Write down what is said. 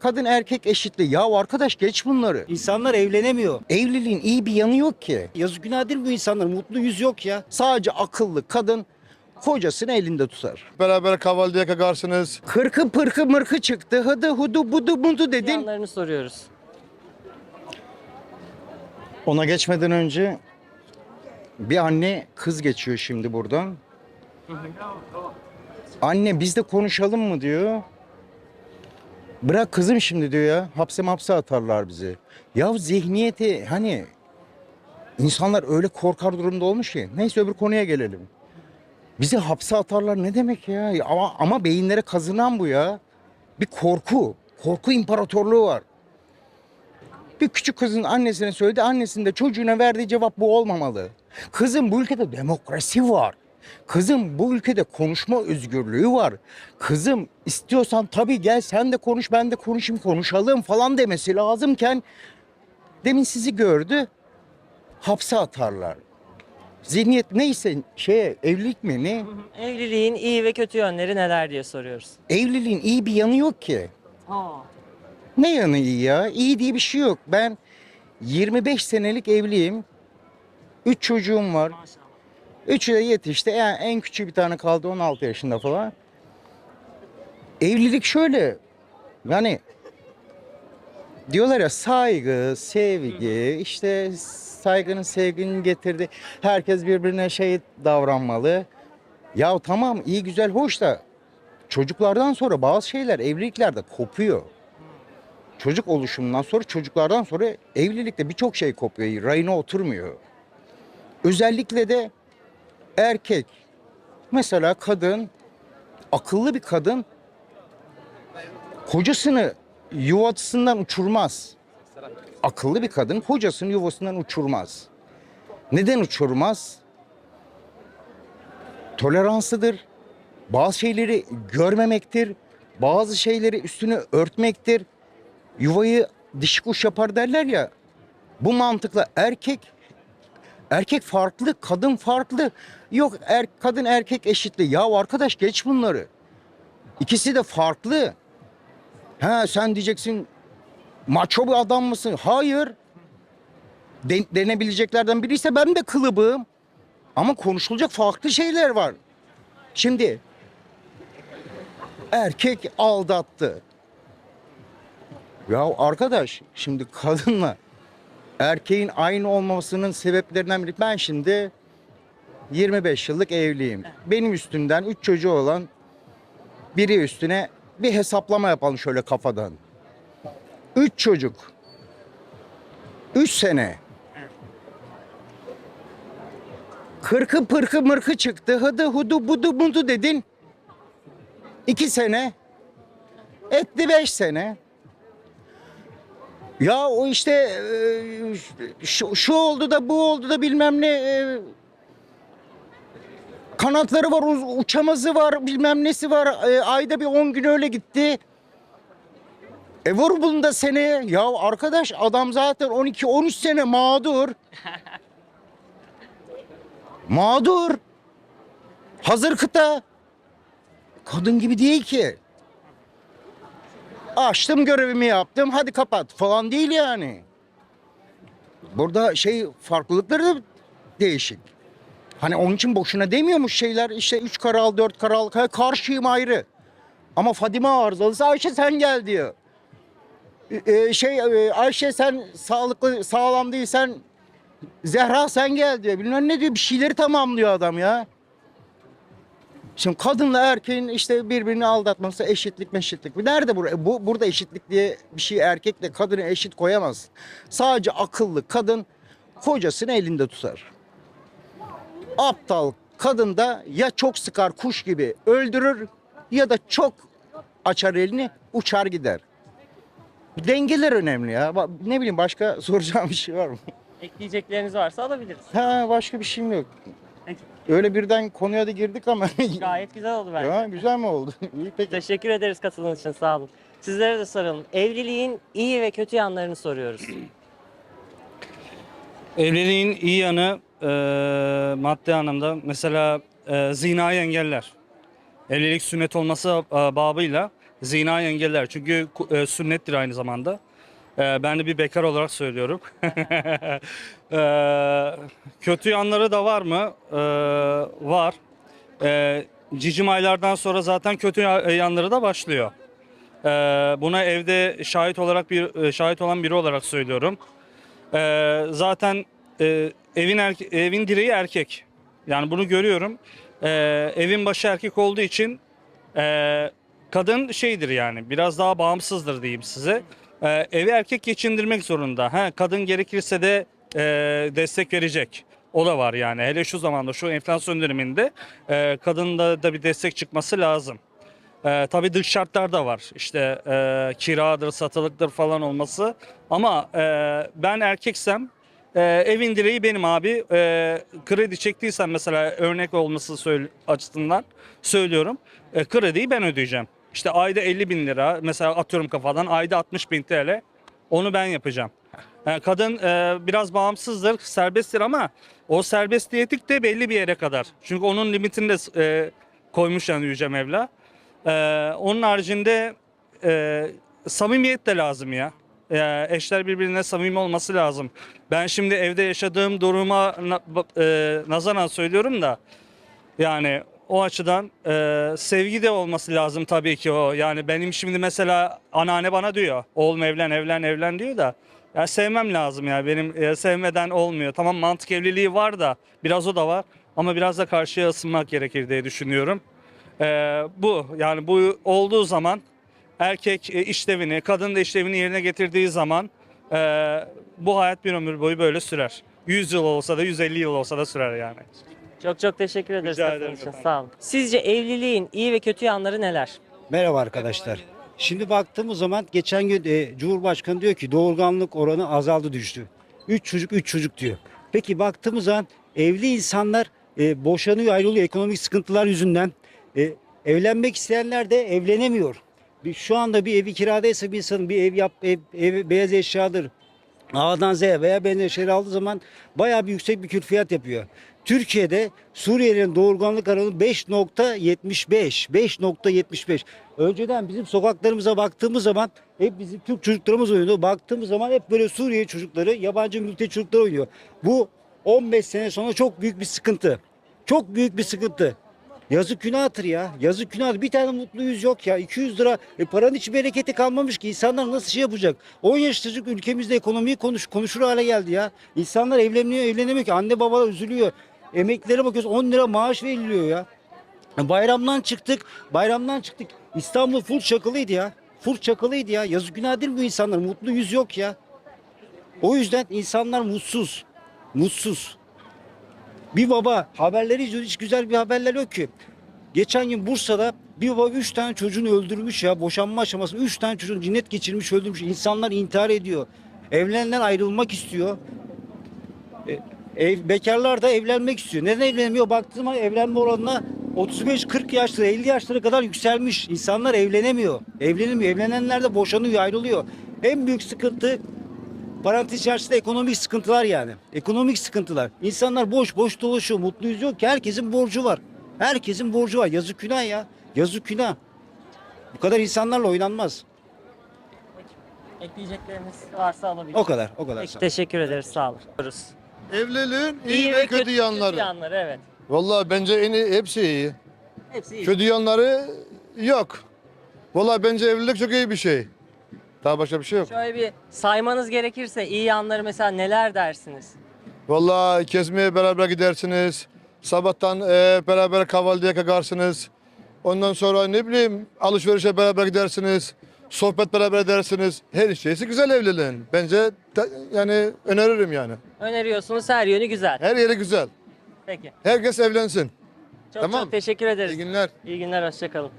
Kadın erkek eşitliği. Ya arkadaş geç bunları. İnsanlar evlenemiyor. Evliliğin iyi bir yanı yok ki. Yazık günah değil bu insanlar? Mutlu yüz yok ya. Sadece akıllı kadın kocasını elinde tutar. Beraber kahvaltıya kalkarsınız. Kırkı pırkı mırkı çıktı. Hıdı hudu budu budu dedin. Yanlarını soruyoruz. Ona geçmeden önce bir anne kız geçiyor şimdi buradan. Anne biz de konuşalım mı diyor. Bırak kızım şimdi diyor ya. Hapse mapse atarlar bizi. Ya zihniyeti hani insanlar öyle korkar durumda olmuş ki. Neyse öbür konuya gelelim. Bizi hapse atarlar ne demek ya? Ama, ama beyinlere kazınan bu ya. Bir korku. Korku imparatorluğu var. Bir küçük kızın annesine söyledi. Annesinin de çocuğuna verdiği cevap bu olmamalı. Kızım bu ülkede demokrasi var. Kızım bu ülkede konuşma özgürlüğü var. Kızım istiyorsan tabii gel sen de konuş ben de konuşayım konuşalım falan demesi lazımken demin sizi gördü hapse atarlar. Zihniyet neyse şeye evlilik mi ne? Evliliğin iyi ve kötü yönleri neler diye soruyoruz. Evliliğin iyi bir yanı yok ki. Ne yanı iyi ya? İyi diye bir şey yok. Ben 25 senelik evliyim. 3 çocuğum var. Üçü de yetişti. Yani en küçüğü bir tane kaldı 16 yaşında falan. Evlilik şöyle. Yani diyorlar ya saygı, sevgi, işte saygının sevginin getirdi. Herkes birbirine şey davranmalı. Ya tamam iyi güzel hoş da çocuklardan sonra bazı şeyler evliliklerde kopuyor. Çocuk oluşumundan sonra çocuklardan sonra evlilikte birçok şey kopuyor. Rayına oturmuyor. Özellikle de erkek. Mesela kadın, akıllı bir kadın kocasını yuvasından uçurmaz. Akıllı bir kadın kocasını yuvasından uçurmaz. Neden uçurmaz? Toleranslıdır. Bazı şeyleri görmemektir. Bazı şeyleri üstünü örtmektir. Yuvayı dişi kuş yapar derler ya. Bu mantıkla erkek erkek farklı, kadın farklı. Yok er, kadın erkek eşitliği. Ya arkadaş geç bunları. İkisi de farklı. Ha sen diyeceksin maço bir adam mısın? Hayır. Den- denebileceklerden biri ise ben de kılıbığım. Ama konuşulacak farklı şeyler var. Şimdi erkek aldattı. Ya arkadaş şimdi kadınla erkeğin aynı olmamasının sebeplerinden biri. Ben şimdi 25 yıllık evliyim. Benim üstümden 3 çocuğu olan biri üstüne bir hesaplama yapalım şöyle kafadan. 3 çocuk. 3 sene. Kırkı pırkı mırkı çıktı. Hıdı hudu budu budu dedin. 2 sene. Etti 5 sene. Ya o işte e, şu, oldu da bu oldu da bilmem ne e, kanatları var uçamazı var bilmem nesi var e, ayda bir 10 gün öyle gitti. E vur bunu da seneye. Ya arkadaş adam zaten 12-13 sene mağdur. mağdur. Hazır kıta. Kadın gibi değil ki. Açtım görevimi yaptım hadi kapat falan değil yani. Burada şey farklılıkları da değişik. Hani onun için boşuna demiyormuş şeyler işte üç karal dört karal karşıyım ayrı. Ama Fadime arızalısı Ayşe sen gel diyor. Ee, e, şey e, Ayşe sen sağlıklı sağlam değilsen Zehra sen gel diyor. Bilmem ne diyor bir şeyleri tamamlıyor adam ya. Şimdi kadınla erkeğin işte birbirini aldatması eşitlik meşitlik. Nerede bu, bu burada eşitlik diye bir şey erkekle kadını eşit koyamaz. Sadece akıllı kadın kocasını elinde tutar. Aptal kadın da ya çok sıkar kuş gibi öldürür ya da çok açar elini uçar gider. Dengeler önemli ya. Ne bileyim başka soracağım bir şey var mı? Ekleyecekleriniz varsa alabiliriz. Ha başka bir şeyim yok. Peki. Öyle birden konuya da girdik ama. Gayet güzel oldu bence. ya, güzel mi oldu? İyi peki. Teşekkür ederiz katıldığınız için sağ olun. Sizlere de soralım. Evliliğin iyi ve kötü yanlarını soruyoruz. Evliliğin iyi yanı e, maddi anlamda mesela e, zinayı engeller. Evlilik sünnet olması e, babıyla zina engeller. Çünkü e, sünnettir aynı zamanda. E, ben de bir bekar olarak söylüyorum. E, kötü yanları da var mı? E, var. E, cicim aylardan sonra zaten kötü ya- yanları da başlıyor. E, buna evde şahit olarak bir e, şahit olan biri olarak söylüyorum. E, zaten e, evin erke- evin direği erkek. Yani bunu görüyorum. E, evin başı erkek olduğu için e, kadın şeydir yani biraz daha bağımsızdır diyeyim size. E, evi erkek geçindirmek zorunda. Ha, kadın gerekirse de e, destek verecek. O da var yani. Hele şu zamanda şu enflasyon döneminde e, kadın da, bir destek çıkması lazım. E, tabii dış şartlar da var. İşte e, kiradır, satılıktır falan olması. Ama e, ben erkeksem e, evin direği benim abi. E, kredi çektiysem mesela örnek olması açısından söylüyorum. E, krediyi ben ödeyeceğim. İşte ayda 50 bin lira mesela atıyorum kafadan ayda 60 bin TL onu ben yapacağım. Yani kadın e, biraz bağımsızdır, serbesttir ama o serbestiyetlik de belli bir yere kadar. Çünkü onun limitini de e, koymuş yani Yüce Mevla. E, onun haricinde e, samimiyet de lazım ya. E, eşler birbirine samimi olması lazım. Ben şimdi evde yaşadığım duruma na- e, nazaran söylüyorum da yani o açıdan e, sevgi de olması lazım tabii ki o. Yani benim şimdi mesela anneanne bana diyor oğlum evlen evlen evlen diyor da ya sevmem lazım ya benim e, sevmeden olmuyor. Tamam mantık evliliği var da biraz o da var ama biraz da karşıya ısınmak gerekir diye düşünüyorum. E, bu yani bu olduğu zaman erkek e, işlevini kadın da işlevini yerine getirdiği zaman e, bu hayat bir ömür boyu böyle sürer. 100 yıl olsa da 150 yıl olsa da sürer yani. Çok çok teşekkür ederiz. Rica ederim için. efendim. Sağ olun. Sizce evliliğin iyi ve kötü yanları neler? Merhaba arkadaşlar. Şimdi baktığımız zaman geçen gün e, Cumhurbaşkanı diyor ki doğurganlık oranı azaldı düştü. 3 çocuk 3 çocuk diyor. Peki baktığımız zaman evli insanlar e, boşanıyor ayrılıyor ekonomik sıkıntılar yüzünden. E, evlenmek isteyenler de evlenemiyor. Bir, şu anda bir evi kiradaysa bir insanın bir ev yap ev, ev beyaz eşyadır. A'dan Z'ye veya benzer şeyler aldığı zaman bayağı bir yüksek bir külfiyat yapıyor. Türkiye'de Suriyelilerin doğurganlık oranı 5.75. 5.75. Önceden bizim sokaklarımıza baktığımız zaman hep bizim Türk çocuklarımız oynuyor. Baktığımız zaman hep böyle Suriye çocukları, yabancı mülteci çocukları oynuyor. Bu 15 sene sonra çok büyük bir sıkıntı. Çok büyük bir sıkıntı. Yazık günahtır ya. Yazık günahtır. Bir tane mutlu yüz yok ya. 200 lira. E paranın hiç bereketi kalmamış ki. İnsanlar nasıl şey yapacak? 10 yaş çocuk ülkemizde ekonomiyi konuş, konuşur hale geldi ya. İnsanlar evleniyor evlenemiyor ki. Anne babalar üzülüyor. Emeklilere bakıyoruz 10 lira maaş veriliyor ya. Bayramdan çıktık. Bayramdan çıktık. İstanbul full çakılıydı ya. Full çakılıydı ya. Yazık günah değil bu insanlar? Mutlu yüz yok ya. O yüzden insanlar mutsuz. Mutsuz. Bir baba haberleri izliyor. Hiç güzel bir haberler yok ki. Geçen gün Bursa'da bir baba üç tane çocuğunu öldürmüş ya. Boşanma aşamasında üç tane çocuğun cinnet geçirmiş öldürmüş. İnsanlar intihar ediyor. Evlenenler ayrılmak istiyor. E, ev, bekarlar da evlenmek istiyor. Neden evlenmiyor? Baktığım zaman evlenme oranına 35-40 yaşları 50 yaşlara kadar yükselmiş. İnsanlar evlenemiyor. Evlenemiyor. Evlenenler de boşanıyor, ayrılıyor. En büyük sıkıntı parantez içerisinde ekonomik sıkıntılar yani. Ekonomik sıkıntılar. İnsanlar boş boş dolaşıyor. Mutlu yüz yok ki. Herkesin borcu var. Herkesin borcu var. Yazık günah ya. Yazık günah. Bu kadar insanlarla oynanmaz. Ekleyecekleriniz varsa alabiliriz. O kadar. O kadar. Peki, teşekkür ederiz. Sağ olun. Evliliğin iyi, ve kötü, yanları. Yanları evet. Vallahi bence en iyi, hepsi iyi. Hepsi iyi. Kötü yanları yok. Vallahi bence evlilik çok iyi bir şey. Daha başka bir şey yok. Şöyle bir saymanız gerekirse iyi yanları mesela neler dersiniz? Vallahi kesmeye beraber gidersiniz. Sabahtan e, beraber kahvaltıya kalkarsınız. Ondan sonra ne bileyim alışverişe beraber gidersiniz. Sohbet beraber edersiniz. Her şeysi güzel evliliğin. Bence de- yani öneririm yani. Öneriyorsunuz her yönü güzel. Her yeri güzel. Peki. Herkes evlensin. Çok Tamam. çok teşekkür ederiz. İyi günler. İyi günler, hoşçakalın.